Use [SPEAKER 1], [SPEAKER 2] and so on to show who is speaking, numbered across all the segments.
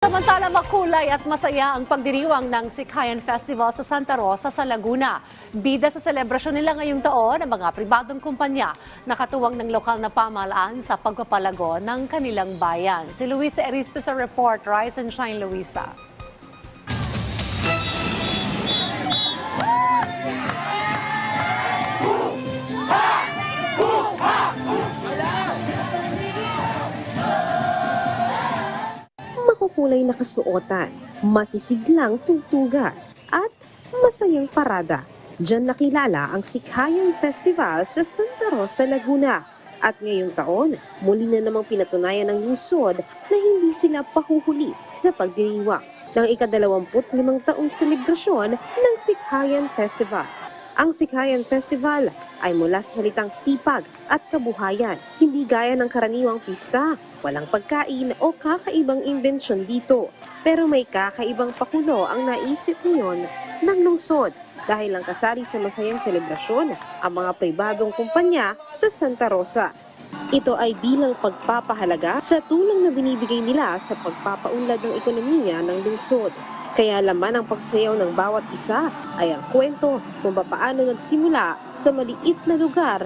[SPEAKER 1] Samantala makulay at masaya ang pagdiriwang ng Sikhayan Festival sa Santa Rosa sa Laguna. Bida sa selebrasyon nila ngayong taon ang mga pribadong kumpanya na katuwang ng lokal na pamahalaan sa pagpapalago ng kanilang bayan. Si Luisa Erispe sa report. Rise and Shine, Luisa.
[SPEAKER 2] Makukulay na kasuotan, masisiglang tugtugan, at masayang parada. Diyan nakilala ang Sikhayan Festival sa Santa Rosa, Laguna. At ngayong taon, muli na namang pinatunayan ng lungsod na hindi sila pahuhuli sa pagdiriwang ng ikadalawamput limang taong selebrasyon ng Sikhayan Festival. Ang Sikhayan Festival ay mula sa salitang sipag at kabuhayan, hindi gaya ng karaniwang pista. Walang pagkain o kakaibang imbensyon dito. Pero may kakaibang pakulo ang naisip ngayon ng lungsod dahil lang kasali sa masayang selebrasyon ang mga pribadong kumpanya sa Santa Rosa. Ito ay bilang pagpapahalaga sa tulong na binibigay nila sa pagpapaunlad ng ekonomiya ng lungsod. Kaya laman ang pagsayaw ng bawat isa ay ang kwento kung paano nagsimula sa maliit na lugar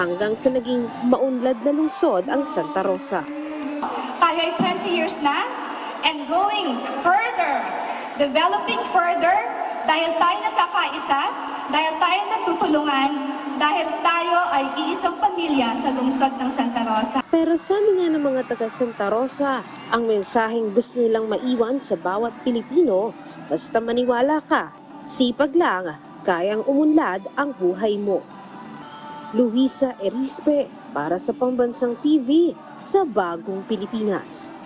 [SPEAKER 2] hanggang sa naging maunlad na lungsod ang Santa Rosa.
[SPEAKER 3] Tayo ay 20 years na and going further, developing further dahil tayo nagkakaisa, dahil tayo nagtutulungan, dahil tayo ay iisang pamilya sa lungsod ng Santa Rosa.
[SPEAKER 2] Pero sabi nga ng mga taga Santa Rosa, ang mensaheng gusto nilang maiwan sa bawat Pilipino, basta maniwala ka, sipag lang, kayang umunlad ang buhay mo. Luisa Erispe para sa Pambansang TV sa Bagong Pilipinas.